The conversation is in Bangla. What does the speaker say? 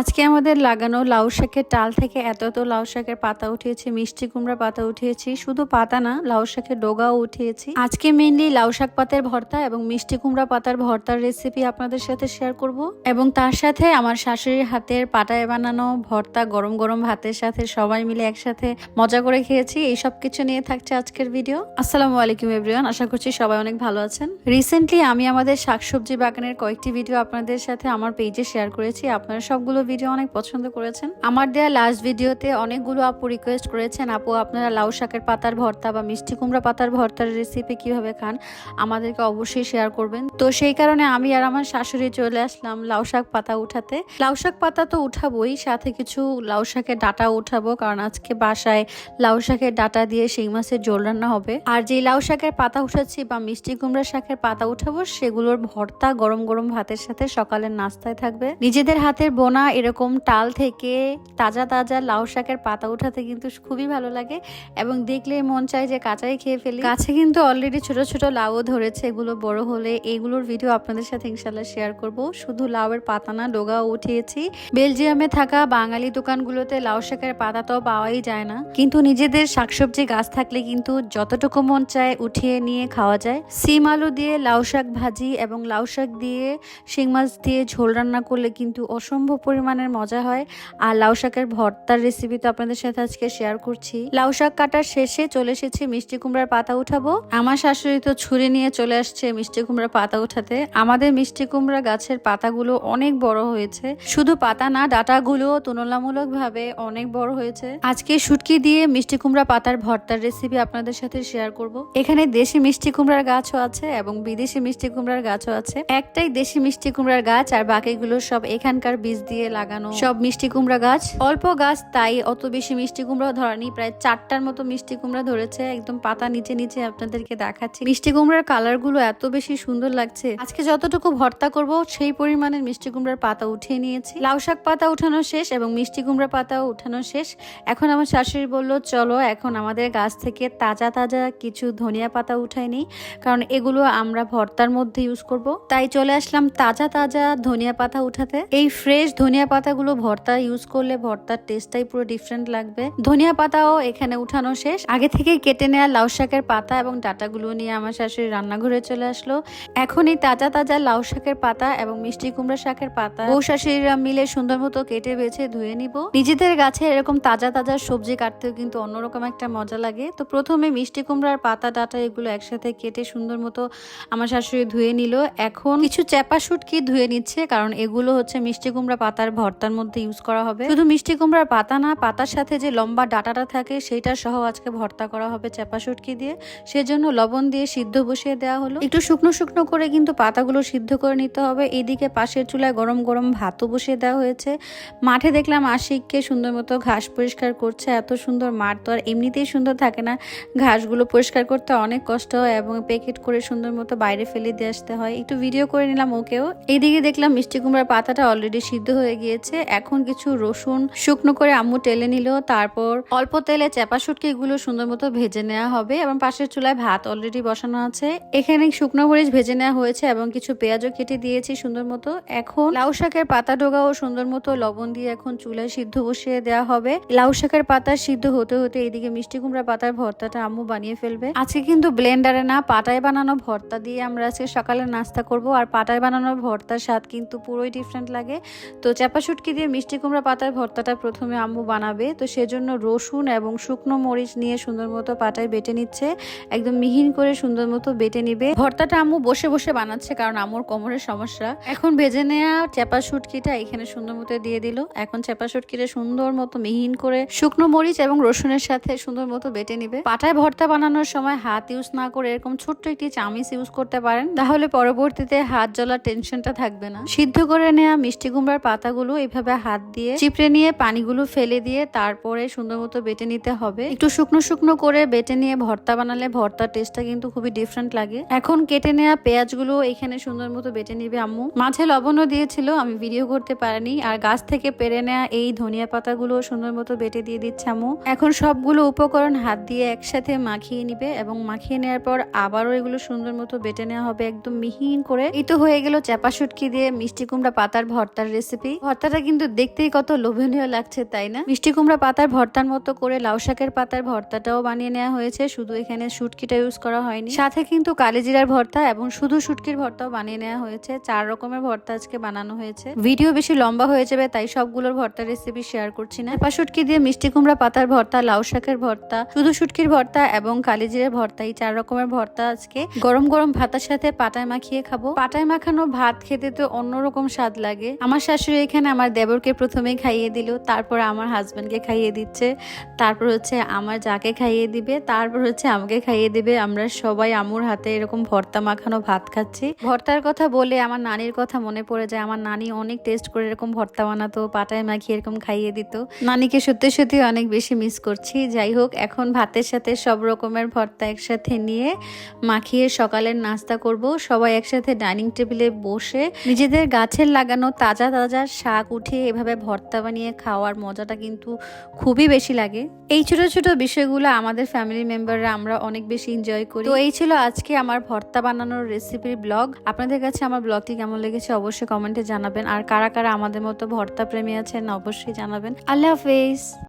আজকে আমাদের লাগানো লাউ শাকের টাল থেকে এত এত লাউ শাকের পাতা উঠিয়েছি, মিষ্টি কুমড়া পাতা উঠিয়েছি, শুধু পাতা না, লাউ শাকের ডোগাও উঠিয়েছি। আজকে মেনলি লাউ শাক পাতার ভর্তা এবং মিষ্টি কুমড়া পাতার ভর্তার রেসিপি আপনাদের সাথে শেয়ার করব এবং তার সাথে আমার শাশুড়ির হাতের পাটায় বানানো ভর্তা, গরম গরম ভাতের সাথে সবাই মিলে একসাথে মজা করে খেয়েছি। এই সব কিছু নিয়ে থাকছে আজকের ভিডিও আসসালামু আলাইকুম এভরিওয়ান আশা করছি সবাই অনেক ভালো আছেন। রিসেন্টলি আমি আমাদের শাকসবজি বাগানের কয়েকটি ভিডিও আপনাদের সাথে আমার পেজে শেয়ার করেছি। আপনারা সবগুলো ভিডিও অনেক পছন্দ করেছেন। আমার দেয়া লাস্ট ভিডিওতে অনেকগুলো আপু রিকোয়েস্ট করেছেন, আপু, আপনারা লাউ শাকের পাতার ভর্তা বা মিষ্টি কুমড়া পাতার ভর্তার রেসিপি কীভাবে খান? আমাদেরকে অবশ্যই শেয়ার করবেন। তো সেই কারণে আমি আর আমার শাশুড়ি চলে আসলাম লাউ শাক পাতা উঠাতে। লাউ শাক পাতা তো উঠাবোই, সাথে কিছু লাউ শাকের ডাটা উঠাবো, কারণ আজকে বাসায় লাউ শাকের ডাটা দিয়ে সেই মাছের ঝোল রান্না হবে। আর যে লাউ শাকের পাতা উঠাচ্ছি বা মিষ্টি কুমড়া শাকের পাতা উঠাবো, সেগুলোর ভর্তা গরম গরম ভাতের সাথে সকালের নাস্তায় থাকবে। নিজেদের হাতের বোনা এরকম টাল থেকে তাজা তাজা লাউ শাকের পাতা উঠাতে কিন্তু খুবই ভালো লাগে এবং দেখলে মন চায় যে কাঁচাই খেয়ে ফেলি। গাছে কিন্তু অলরেডি ছোট ছোট লাউও ধরেছে, এগুলো বড় হলে এগুলোর ভিডিও আপনাদের সাথে ইনশাল্লাহ শেয়ার করব। শুধু লাউয়ের পাতা না, ডোগাও উঠিয়েছি। বেলজিয়ামে থাকা বাঙালি দোকানগুলোতে লাউ শাকের পাতা তো পাওয়াই যায় না। কিন্তু নিজেদের শাকসবজি গাছ থাকলে কিন্তু যতটুকু মন চায় উঠিয়ে নিয়ে খাওয়া যায়। সিম আলু দিয়ে লাউ শাক ভাজি এবং লাউ শাক দিয়ে শিং মাছ দিয়ে ঝোল রান্না করলে কিন্তু অসম্ভব পরিমাণের মজা হয়। আর লাউ শাকের ভর্তার রেসিপি তো আপনাদের সাথে আজকে শেয়ার করছি। লাউ শাক কাটার শেষে চলে এসেছি মিষ্টি কুমড়ার পাতা উঠাবো। আমার শাশুড়ি তো ছুরি নিয়ে চলে আসছে মিষ্টি কুমড়ার পাতা উঠাতে। আমাদের মিষ্টি কুমড়া গাছের পাতাগুলো অনেক বড় হয়েছে। শুধু পাতা না ডাটাগুলো তুলনামূলক ভাবে অনেক বড় হয়েছে। আজকে শুটকি দিয়ে মিষ্টি কুমড়া পাতার ভর্তার রেসিপি আপনাদের সাথে শেয়ার করব। এখানে দেশি মিষ্টি কুমড়ার গাছও আছে এবং বিদেশি মিষ্টি কুমড়ার গাছও আছে। একটাই দেশি মিষ্টি কুমড়ার গাছ আর বাকিগুলো সব এখানকার বীজ দিয়ে লাগানো। সব মিষ্টি কুমড়া গাছ। অল্প গাছ, তাই অত বেশি মিষ্টি কুমড়া ধরেনি। প্রায় চারটার মতো মিষ্টি কুমড়া ধরেছে। একদম পাতা নিচে নিচে আপনাদেরকে দেখাচ্ছি। মিষ্টি কুমড়ার কালারগুলো এত বেশি সুন্দর লাগছে। আজকে যতটুকু ভর্তা করব, সেই পরিমাণের মিষ্টি কুমড়ার পাতা উঠিয়ে নিয়েছি। লাউ শাক পাতা উঠানো শেষ এবং মিষ্টি কুমড়া পাতাও উঠানো শেষ। এখন আমার শাশুড়ি বলল, চলো এখন আমাদের গাছ থেকে তাজা তাজা কিছু ধনিয়া পাতা উঠাই নিই। কারণ এগুলো আমরা ভর্তার মধ্যে ইউজ করব। তাই চলে আসলাম তাজা তাজা ধনিয়া পাতা উঠাতে। এই ফ্রেশ ধনিয়া পাতাগুলো ভর্তা ইউজ করলে ভর্তার টেস্টটাই পুরো ডিফারেন্ট লাগবে। ধনিয়া পাতাও এখানে উঠানো শেষ। আগে থেকে কেটে নেওয়া লাউ শাকের পাতা এবং ডাটাগুলো নিয়ে আমার শাশুড়ি রান্নাঘরে চলে আসলো। এখন এই তাজা তাজা লাউ শাকের পাতা এবং মিষ্টি কুমড়া শাকের পাতা বউ শাশুড়িরা মিলে সুন্দর মতো কেটে বেছে ধুয়ে নিব। নিজেদের গাছে এরকম তাজা তাজা সবজি কাটতেও কিন্তু অন্যরকম একটা মজা লাগে। তো প্রথমে মিষ্টি কুমড়ার পাতা, ডাটা এগুলো একসাথে কেটে সুন্দর মতো আমার শাশুড়ি ধুয়ে নিল। এখন কিছু চ্যাপা শুটকি ধুয়ে নিচ্ছে, কারণ এগুলো হচ্ছে মিষ্টি কুমড়া পাতার ভর্তার মধ্যে ইউজ করা হবে। শুধু মিষ্টি কুমড়ার পাতা না, পাতার সাথে যে লম্বা ডাটাটা থাকে সেইটা সহ আজকে ভর্তা করা হবে চ্যাপা শুটকি দিয়ে। সেজন্য লবণ দিয়ে সিদ্ধ বসিয়ে দেওয়া হলো। একটু শুকনো শুকনো করে কিন্তু পাতাগুলো সিদ্ধ করে নিতে হবে। এদিকে পাশের চুলায় গরম গরম ভাতও বসিয়ে দেওয়া হয়েছে। মাঠে দেখলাম আশিককে সুন্দর মতো ঘাস পরিষ্কার করছে। এত সুন্দর মাঠ তো আর এমনিতেই সুন্দর থাকে না। ঘাসগুলো পরিষ্কার করতে অনেক কষ্ট হয় এবং প্যাকেট করে সুন্দর মতো বাইরে ফেলে দিয়ে আসতে হয়। একটু ভিডিও করে নিলাম ওকেও। এইদিকে দেখলাম মিষ্টি কুমড়ার পাতাটা অলরেডি সিদ্ধ হয়ে গিয়েছে। এখন কিছু রসুন শুকনো করে আম্মু টেলে নিল, তারপর অল্প তেলে চেপা শুটকি এগুলো সুন্দর মতো ভেজে নেওয়া হবে এবং পাশের চুলায় ভাত অলরেডি বসানো আছে। এখানে শুকনো মরিচ ভেজে নেওয়া হয়েছে এবং কিছু পেঁয়াজও কেটে দিয়েছি সুন্দর মতো। এখন লাউ শাকের পাতা ডোগাও সুন্দর মতো লবণ দিয়ে এখন চুলায় সিদ্ধ বসিয়ে দেওয়া হবে। লাউ শাকের পাতা সিদ্ধ হতে হতে এদিকে মিষ্টি কুমড়া পাতার ভর্তাটা আম্মু বানিয়ে ফেলবে। আজকে কিন্তু ব্লেন্ডারে না, পাটায় বানানো ভর্তা দিয়ে আমরা আজকে সকালে নাস্তা করব। আর পাটায় বানানো ভর্তার স্বাদ কিন্তু পুরোই ডিফারেন্ট লাগে। তো চাপা শুটকি দিয়ে মিষ্টি কুমড়া পাতার ভর্তাটা প্রথমে আম্মু বানাবে। তো সেজন্য রসুন এবং শুকনো মরিচ নিয়ে সুন্দর মতো পাটায় বেটে নিচ্ছে। একদম মিহিন করে সুন্দর মতো বেটে নিবে। ভর্তাটা আম্মু বসে বসে বানাচ্ছে কারণ আম্মুর কোমরের সমস্যা। এখন ভেজে নেওয়া চেপা শুটকিটা এখানে সুন্দর মতো দিয়ে দিল। এখন চেপা শুটকিটা সুন্দর মতো মিহিন করে শুকনো মরিচ এবং রসুনের সাথে সুন্দর মতো বেটে নিবে। পাটায় ভর্তা বানানোর সময় হাত ইউজ না করে এরকম ছোট্ট একটি চামিচ ইউজ করতে পারেন। তাহলে পরবর্তীতে হাত জ্বলার টেনশনটা থাকবে না। সিদ্ধ করে নেওয়া মিষ্টি কুমড়ার পাতাগুলো এইভাবে হাত দিয়ে চিপড়ে নিয়ে পানিগুলো ফেলে দিয়ে তারপরে সুন্দর মতো বেটে নিতে হবে। একটু শুকনো শুকনো করে বেটে নিয়ে ভর্তা বানালে ভর্তার টেস্টটা কিন্তু খুবই ডিফারেন্ট লাগে। এখন কেটে নেওয়া পেঁয়াজগুলো এখানে সুন্দর মতো বেটে নিবে আম্মু। মাঝে লবণও দিয়েছিল, আমি ভিডিও করতে পারিনি। আর গাছ থেকে পেরে নেওয়া এই ধনিয়া পাতাগুলো সুন্দর মতো বেটে দিয়ে দিচ্ছে আম্মু। এখন সবগুলো উপকরণ হাত দিয়ে একসাথে মাখিয়ে নিবে এবং মাখিয়ে নেওয়ার পর আবারও এগুলো সুন্দর মতো বেটে নেওয়া হবে একদম মিহিন করে। এই তো হয়ে গেল চাপা শুটকি দিয়ে মিষ্টি কুমড়া পাতার ভর্তার রেসিপি ভর্তাটা কিন্তু দেখতেই কত লোভনীয় লাগছে, তাই না? মিষ্টি কুমড়া পাতার ভর্তার মতো করে লাউ শাকের পাতার ভর্তাটাও বানিয়ে নেওয়া হয়েছে, শুধু এখানে শুটকিটা ইউজ করা হয়নি। সাথে কিন্তু কালিজিরার ভর্তা এবং শুধু শুটকির ভর্তাও বানিয়ে নেওয়া হয়েছে, চার রকমের ভর্তা আজকে বানানো হয়েছে। ভিডিও বেশি লম্বা হয়ে যাবে, তাই সবগুলোর ভর্তা রেসিপি শেয়ার করছি না। শুটকি দিয়ে মিষ্টি কুমড়া পাতার ভর্তা, লাউ শাকের ভর্তা, শুধু শুটকির ভর্তা এবং কালিজিরার ভর্তা, এই চার রকমের ভর্তা আজকে গরম গরম ভাতের সাথে পাটায় মাখিয়ে খাব। পাটায় মাখানো ভাত খেতে তো অন্যরকম স্বাদ লাগে। আমার শাশুড়ি এখানে আমার দেবরকে প্রথমে খাইয়ে দিল, তারপর আমার হাজবেন্ডকে খাইয়ে দিচ্ছে, তারপর হচ্ছে আমার যাকে খাইয়ে দিবে, তারপর হচ্ছে আমাকে খাইয়ে দিবে। আমরা সবাই আমুর হাতে এরকম ভর্তা মাখানো ভাত খাচ্ছি। ভর্তার কথা বলে আমার নানির কথা মনে পড়ে যায়। আমার নানি অনেক টেস্ট করে এরকম ভর্তা বানাতো, পাটায় মাখিয়ে এরকম খাইয়ে দিত। নানিকে সত্যি সত্যি অনেক বেশি মিস করছি। যাই হোক, এখন ভাতের সাথে সব রকমের ভর্তা একসাথে নিয়ে মাখিয়ে সকালের নাস্তা করব। সবাই একসাথে ডাইনিং টেবিলে বসে নিজেদের গাছের লাগানো তাজা তাজা শাক উঠে এভাবে ভর্তা বানিয়ে খাওয়ার মজাটা কিন্তু খুবই বেশি লাগে। এই ছোট ছোট বিষয়গুলো আমাদের ফ্যামিলি মেম্বাররা আমরা অনেক বেশি এনজয় করি। তো এই ছিল আজকে আমার ভর্তা বানানোর রেসিপির ব্লগ আপনাদের কাছে আমার ব্লগটি কেমন লেগেছে অবশ্যই কমেন্টে জানাবেন। আর কারা কারা আমাদের মতো ভর্তা প্রেমী আছেন অবশ্যই জানাবেন। আল্লাহ হাফেজ।